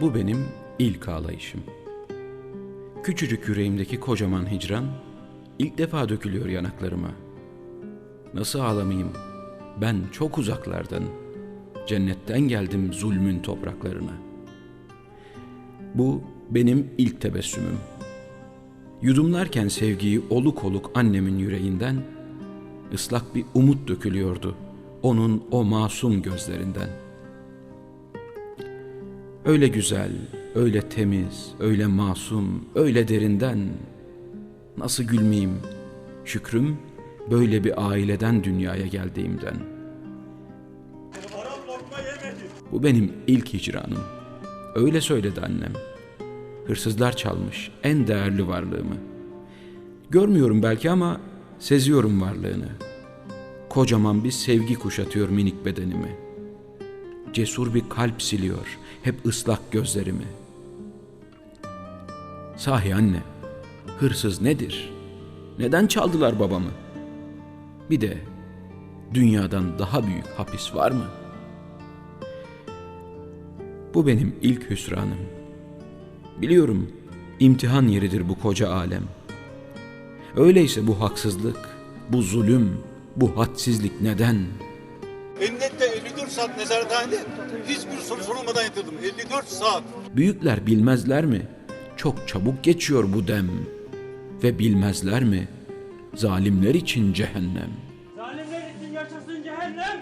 Bu benim ilk ağlayışım. Küçücük yüreğimdeki kocaman hicran ilk defa dökülüyor yanaklarıma. Nasıl ağlamayayım? Ben çok uzaklardan, cennetten geldim zulmün topraklarına. Bu benim ilk tebessümüm. Yudumlarken sevgiyi oluk oluk annemin yüreğinden, ıslak bir umut dökülüyordu onun o masum gözlerinden. Öyle güzel, öyle temiz, öyle masum, öyle derinden. Nasıl gülmeyeyim? Şükrüm böyle bir aileden dünyaya geldiğimden. Bu benim ilk hicranım. Öyle söyledi annem. Hırsızlar çalmış en değerli varlığımı. Görmüyorum belki ama seziyorum varlığını. Kocaman bir sevgi kuşatıyor minik bedenimi. Cesur bir kalp siliyor hep ıslak gözlerimi. Sahi anne, hırsız nedir? Neden çaldılar babamı? Bir de dünyadan daha büyük hapis var mı? Bu benim ilk hüsranım. Biliyorum imtihan yeridir bu koca alem. Öyleyse bu haksızlık, bu zulüm, bu hadsizlik neden? Emniyette 54 saat nezarethanede hiçbir soru sorulmadan yatırdım. 54 saat. Büyükler bilmezler mi? Çok çabuk geçiyor bu dem. Ve bilmezler mi? Zalimler için cehennem. Zalimler için yaşasın cehennem.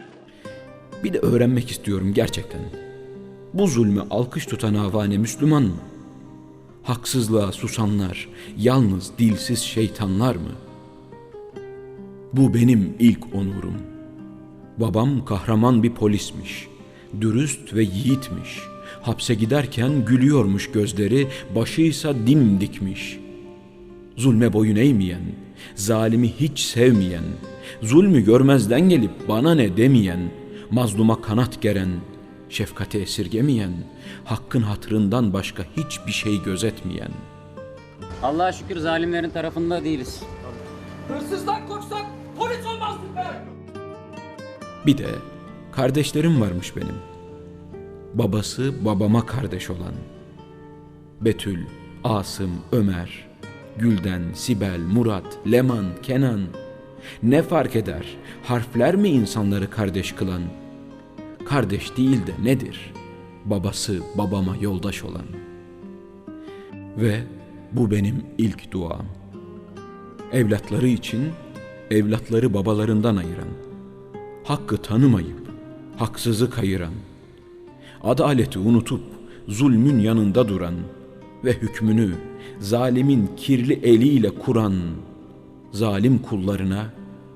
Bir de öğrenmek istiyorum gerçekten. Bu zulmü alkış tutan avane Müslüman mı? Haksızlığa susanlar yalnız dilsiz şeytanlar mı? Bu benim ilk onurum. Babam kahraman bir polismiş. Dürüst ve yiğitmiş. Hapse giderken gülüyormuş gözleri, başıysa dimdikmiş. Zulme boyun eğmeyen, zalimi hiç sevmeyen, zulmü görmezden gelip bana ne demeyen, mazluma kanat geren, şefkati esirgemeyen, hakkın hatırından başka hiçbir şey gözetmeyen. Allah'a şükür zalimlerin tarafında değiliz. Hırsızdan korksak. Bir de kardeşlerim varmış benim. Babası babama kardeş olan. Betül, Asım, Ömer, Gülden, Sibel, Murat, Leman, Kenan. Ne fark eder? Harfler mi insanları kardeş kılan? Kardeş değil de nedir? Babası babama yoldaş olan. Ve bu benim ilk duam. Evlatları için evlatları babalarından ayıran hakkı tanımayıp haksızı kayıran, adaleti unutup zulmün yanında duran ve hükmünü zalimin kirli eliyle kuran zalim kullarına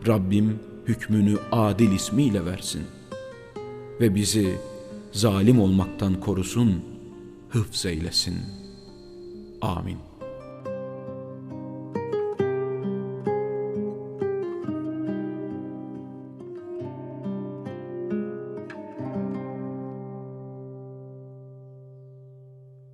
Rabbim hükmünü adil ismiyle versin ve bizi zalim olmaktan korusun, hıfz eylesin. Amin.